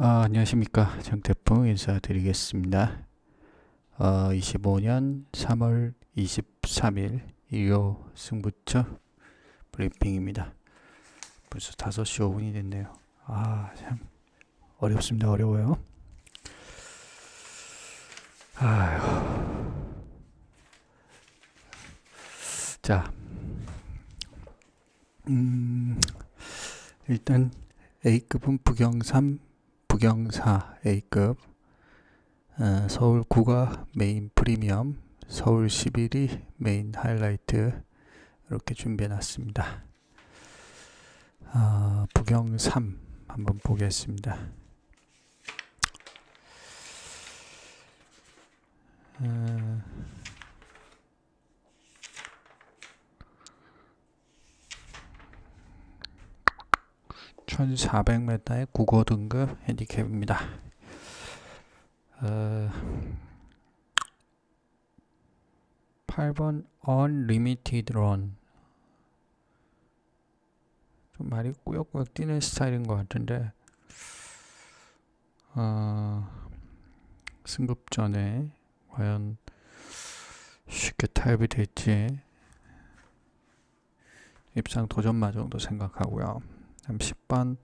아, 안녕하십니까. 정태풍 인사드리겠습니다. 어, 25년 3월 23일 일요 승부처 브리핑입니다. 벌써 5시 5분이 됐네요. 아, 참 어렵습니다. 어려워요. 아휴. 자, 음, 일단 A급은 부경3 부경사 A급 어, 서울 9가 메인 프리미엄 서울 11이 메인 하이라이트 이렇게 준비해 놨습니다. 어, 부경 3 한번 보겠습니다. 어, 1400m의 국어 등급 핸디캡입니다. 어, 8번 Unlimited Run 좀 말이 꾸역꾸역 뛰는 스타일인 것 같은데 어, 승급 전에 과연 쉽게 타협이 될지 입상 도전마 정도 생각하고요. 10번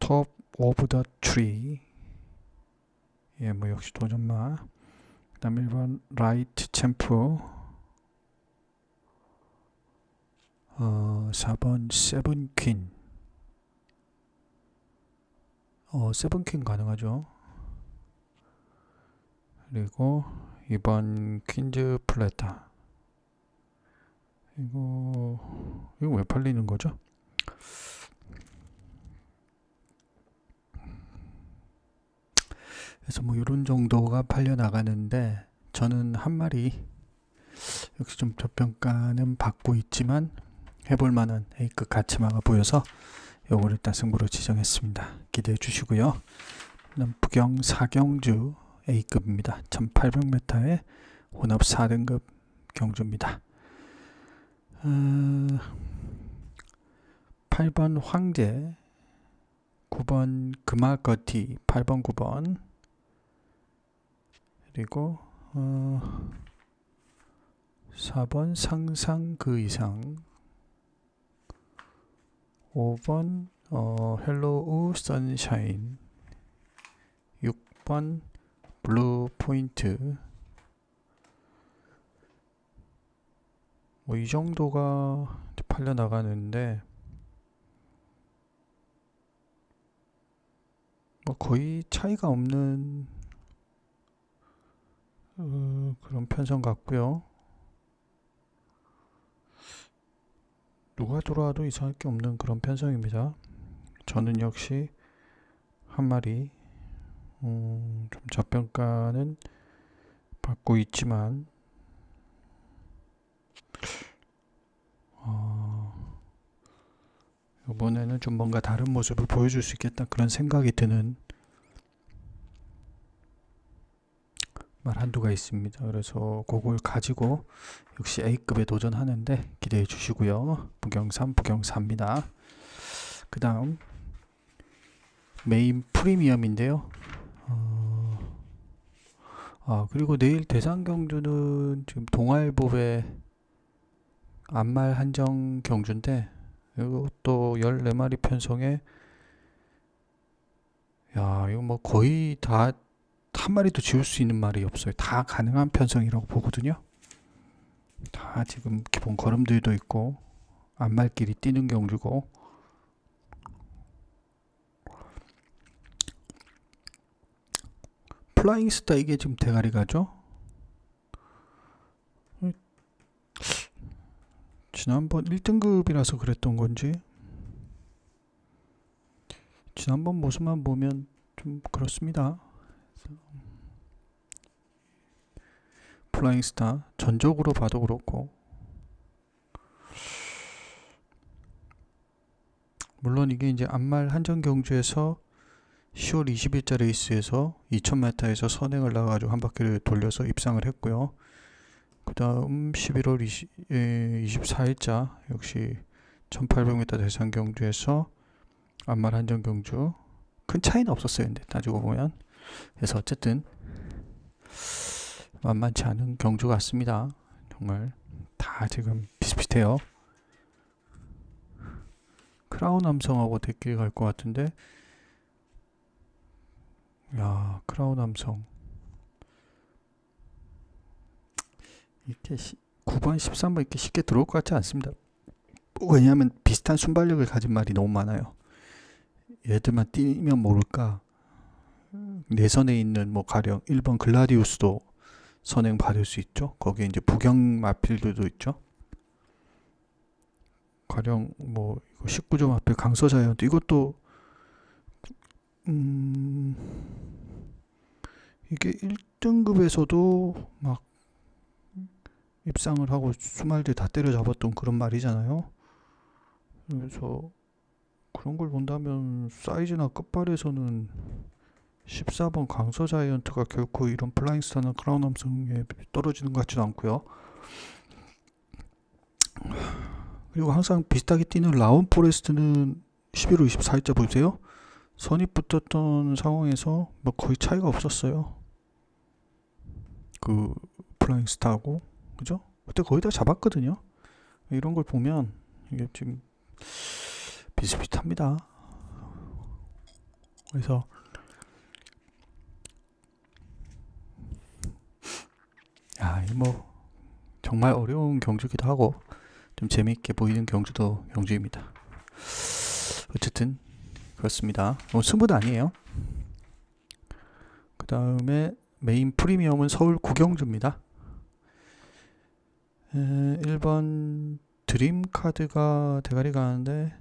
top of the tree. 예, 뭐 역시 도전마. 그 다음에 1번 right 챔프 어, 4번 세븐 퀸 어, 세븐 퀸 가능하죠? 그리고 2번 퀸즈 플래타. 이거 이거 왜 팔리는 거죠? 그래서 뭐 이런 정도가 팔려 나가는데 저는 한 마리 역시 좀 저평가는 받고 있지만 해볼 만한 A급 가치마가 보여서 요걸 일단 승부로 지정했습니다. 기대해 주시고요. 부경 사경주 A급입니다. 1800m의 혼합 4등급 경주입니다. 어, 8번 황제 9번 금화거티 8번 9번 그리고 어, 4번 상상 그 이상. 5번 어, 헬로우 선샤인. 6번 블루 포인트. 뭐 이 정도가 팔려 나가는데 뭐 거의 차이가 없는 어, 그런 편성 같고요. 누가 들어와도 이상할 게 없는 그런 편성입니다. 저는 역시 한 마리 음, 좀 저평가는 받고 있지만 어, 이번에는 좀 뭔가 다른 모습을 보여줄 수 있겠다 그런 생각이 드는 말 한두가 있습니다. 그래서 그걸 가지고 역시 A급에 도전하는데 기대해 주시고요. 부경3, 부경4입니다. 그 다음 메인 프리미엄인데요. 어, 아 그리고 내일 대상 경주는 지금 동아일보의 안말 한정 경주인데 이것도 14마리 편성에 야 이거 뭐 거의 다 한 마리도 지울 수 있는 말이 없어요. 다 가능한 편성이라고 보거든요. 다 지금 기본 걸음들도 있고 안말끼리 뛰는 경주고 플라잉 스타 이게 지금 대가리 가죠? 지난번 1등급이라서 그랬던 건지 지난번 모습만 보면 좀 그렇습니다. 플라잉 스타 전적으로 봐도 그렇고 물론 이게 이제 안말 한정 경주에서 10월 20일자 레이스에서 2000m에서 선행을 나가지고 한 바퀴를 돌려서 입상을 했고요. 그 다음 11월 20, 예, 24일자 역시 1800m 대상 경주에서 안말 한정 경주 큰 차이는 없었어요. 근데 따지고 보면 그래서 어쨌든 만만치 않은 경주 같습니다. 정말 다 지금 비슷비슷해요. 크라운 함성하고 대길 갈 것 같은데 야 크라운 함성 이렇게 시, 9번 13번 이렇게 쉽게 들어올 것 같지 않습니다. 왜냐하면 비슷한 순발력을 가진 말이 너무 많아요. 얘들만 뛰면 모를까 내선에 있는 뭐 가령 1번 글라디우스도 선행 받을 수 있죠. 거기에 이제 부경 마필들도 있죠. 가령 뭐 19점 앞에 강서 자이언트 이것도 음 이게 1등급에서도 막 입상을 하고 수말들 다 때려잡았던 그런 말이잖아요. 그래서 그런 걸 본다면 사이즈나 끝발에서는 14번 강서 자이언트가 결코 이런 플라잉스타나 크라운 함성에 떨어지는 것 같지도 않고요. 그리고 항상 비슷하게 뛰는 라운 포레스트는 11월 24일자 보세요. 선입 붙었던 상황에서 뭐 거의 차이가 없었어요. 그 플라잉스타하고 그죠? 그때 거의 다 잡았거든요. 이런 걸 보면 이게 지금 비슷비슷합니다. 그래서 야, 이 뭐 정말 어려운 경주기도 하고 좀 재미있게 보이는 경주도 경주입니다. 어쨌든 그렇습니다. 뭐 승부도 아니에요. 그 다음에 메인 프리미엄은 서울 구경주입니다. 에, 1번 드림 카드가 대가리 가는데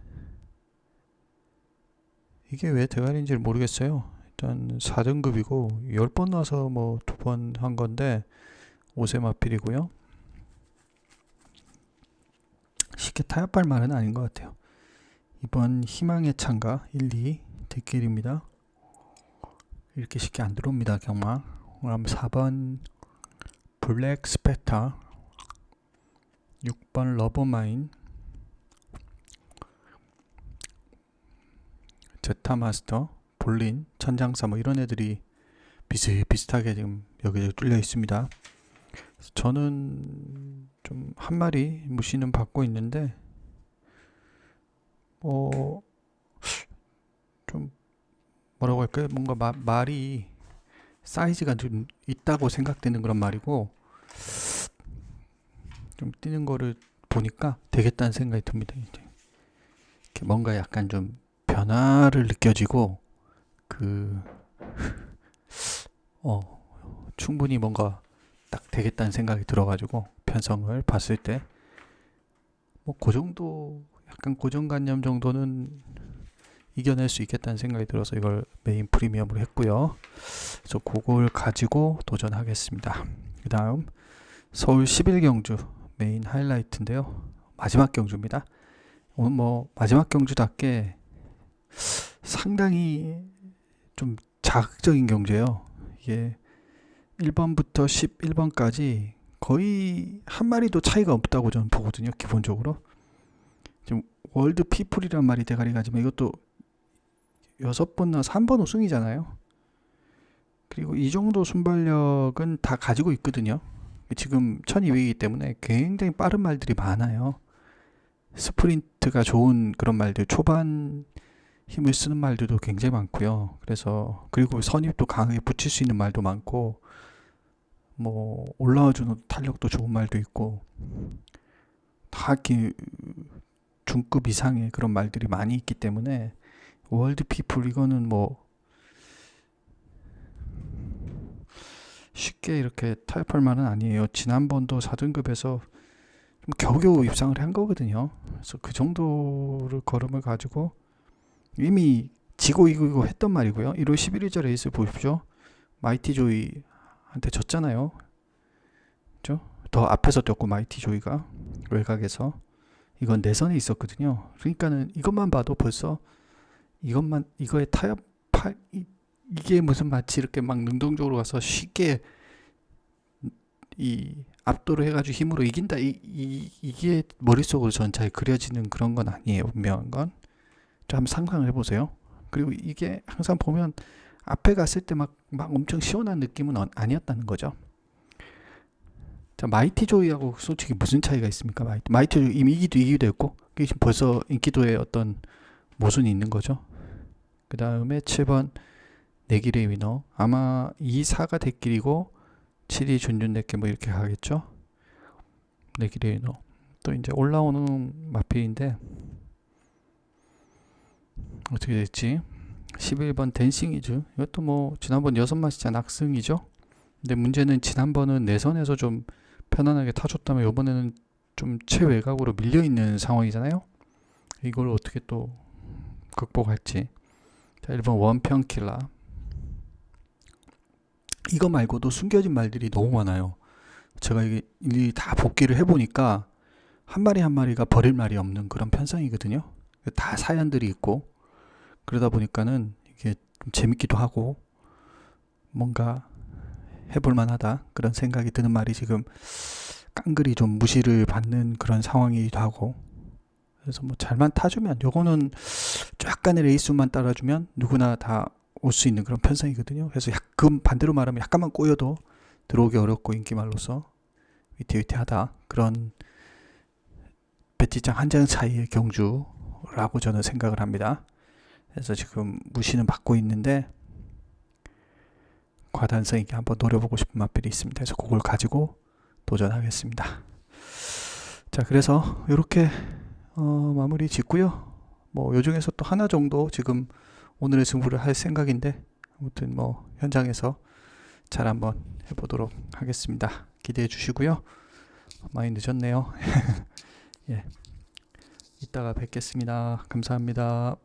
이게 왜 대가리인지 모르겠어요. 일단 4등급이고 10번 나서 뭐 두 번 한 건데 5세 마필이고요. 쉽게 타협할 말은 아닌 것 같아요. 이번 희망의 창가 1, 2 대길입니다. 이렇게 쉽게 안 들어옵니다. 경마. 그럼 4번 블랙 스페타 6번 러버마인 제타마스터 볼린 천장사 뭐 이런 애들이 비슷비슷하게 지금 여기저기 뚫려 있습니다. 저는 좀 한 마리 무시는 받고 있는데 뭐좀 뭐라고 할까요? 뭔가 마, 말이 사이즈가 좀 있다고 생각되는 그런 말이고 좀 뛰는 거를 보니까 되겠다는 생각이 듭니다. 이제 이렇게 뭔가 약간 좀 변화를 느껴지고 그 어, 충분히 뭔가 딱 되겠다는 생각이 들어가지고 편성을 봤을 때 뭐 그 정도 약간 고정관념 정도는 이겨낼 수 있겠다는 생각이 들어서 이걸 메인 프리미엄으로 했고요. 그래서 그걸 가지고 도전하겠습니다. 그 다음 서울 11경주 메인 하이라이트인데요. 마지막 경주입니다. 오늘 뭐 마지막 경주답게 상당히 좀 자극적인 경주예요. 이게 1번부터 11번까지 거의 한 마리도 차이가 없다고 저는 보거든요. 기본적으로. 지금 월드 피플이란 말이 대가리 가 지만 이것도 여섯 번 나서 한번 우승이잖아요. 그리고 이 정도 순발력은 다 가지고 있거든요. 지금 1200이기 때문에 굉장히 빠른 말들이 많아요. 스프린트가 좋은 그런 말들, 초반 힘을 쓰는 말들도 굉장히 많고요. 그래서 그리고 선입도 강하게 붙일 수 있는 말도 많고 뭐 올라와주는 탄력도 좋은 말도 있고 다 이렇게 중급 이상의 그런 말들이 많이 있기 때문에 월드 피플 이거는 뭐 쉽게 이렇게 타협할 만은 아니에요. 지난번도 4등급에서 좀 겨우겨우 입상을 한 거거든요. 그래서 그 정도를 걸음을 가지고 이미 지고 이기고 했던 말이고요. 1월 11일자 레이스 보십시오. 마이티 조이한테 졌잖아요. 그죠? 더 앞에서 뛰었고 마이티 조이가 외곽에서 이건 내선에 있었거든요. 그러니까는 이것만 봐도 벌써 이것만 이거에 타협 파 이, 이게 무슨 마치 이렇게 막 능동적으로 가서 쉽게 이 압도를 해가지고 힘으로 이긴다 이, 이 이게 머릿속으로 전잘 그려지는 그런 건 아니에요 분명한 건. 좀 한번 상상을 해보세요. 그리고 이게 항상 보면 앞에 갔을 때 막 막 엄청 시원한 느낌은 어- 아니었다는 거죠. 자 마이티 조이하고 솔직히 무슨 차이가 있습니까? 마이티 마이티 조이 이미 이기도 이기도 했고 이게 지금 벌써 인기도에 어떤 모순이 있는 거죠. 그 다음에 7번 내길의 위너 아마 2, 4가 대길이고 7이 준준대길 뭐 이렇게 가겠죠. 내길의 위너 또 이제 올라오는 마필인데 어떻게 됐지? 11번 댄싱이즈 이것도 뭐 지난번 여섯 마시자 낙승이죠. 근데 문제는 지난번은 내선에서 좀 편안하게 타줬다면 이번에는 좀 최외곽으로 밀려 있는 상황이잖아요. 이걸 어떻게 또 극복할지. 자, 1번 원평 킬라. 이거 말고도 숨겨진 말들이 너무 많아요. 제가 이게 일일이 다 복귀를 해보니까 한 마리 한 마리가 버릴 말이 없는 그런 편성이거든요. 다 사연들이 있고 그러다 보니까는 이게 좀 재밌기도 하고 뭔가 해볼 만하다 그런 생각이 드는 말이 지금 깡그리 좀 무시를 받는 그런 상황이기도 하고 그래서 뭐 잘만 타주면 요거는 약간의 레이스만 따라주면 누구나 다 올 수 있는 그런 편성이거든요. 그래서 약간 반대로 말하면 약간만 꼬여도 들어오기 어렵고 인기말로서 위태위태하다 그런 배티장 한 장 차이의 경주라고 저는 생각을 합니다. 그래서 지금 무시는 받고 있는데 과단성 있게 한번 노려보고 싶은 맛들이 있습니다. 그래서 그걸 가지고 도전하겠습니다. 자, 그래서 이렇게 어, 마무리 짓고요. 뭐 요중에서 또 하나 정도 지금 오늘의 승부를 할 생각인데 아무튼 뭐 현장에서 잘 한번 해보도록 하겠습니다. 기대해 주시고요. 많이 늦었네요. 예. 이따가 뵙겠습니다. 감사합니다.